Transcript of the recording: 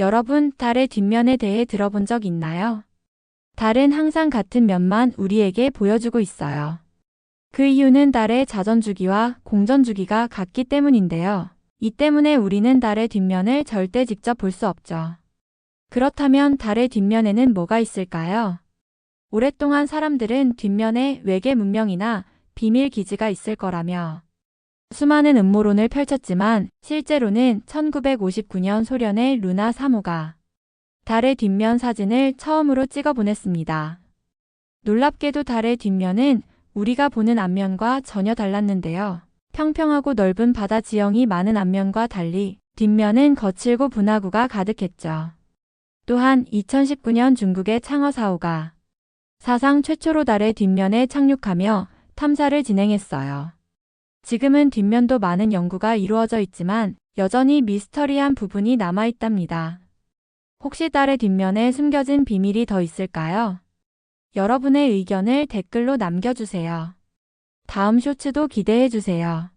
여러분, 달의 뒷면에 대해 들어본 적 있나요? 달은 항상 같은 면만 우리에게 보여주고 있어요. 그 이유는 달의 자전주기와 공전주기가 같기 때문인데요. 이 때문에 우리는 달의 뒷면을 절대 직접 볼 수 없죠. 그렇다면 달의 뒷면에는 뭐가 있을까요? 오랫동안 사람들은 뒷면에 외계 문명이나 비밀 기지가 있을 거라며 수많은 음모론을 펼쳤지만 실제로는 1959년 소련의 루나 3호가 달의 뒷면 사진을 처음으로 찍어 보냈습니다. 놀랍게도 달의 뒷면은 우리가 보는 앞면과 전혀 달랐는데요. 평평하고 넓은 바다 지형이 많은 앞면과 달리 뒷면은 거칠고 분화구가 가득했죠. 또한 2019년 중국의 창어 4호가 사상 최초로 달의 뒷면에 착륙하며 탐사를 진행했어요. 지금은 뒷면도 많은 연구가 이루어져 있지만 여전히 미스터리한 부분이 남아있답니다. 혹시 달의 뒷면에 숨겨진 비밀이 더 있을까요? 여러분의 의견을 댓글로 남겨주세요. 다음 쇼츠도 기대해주세요.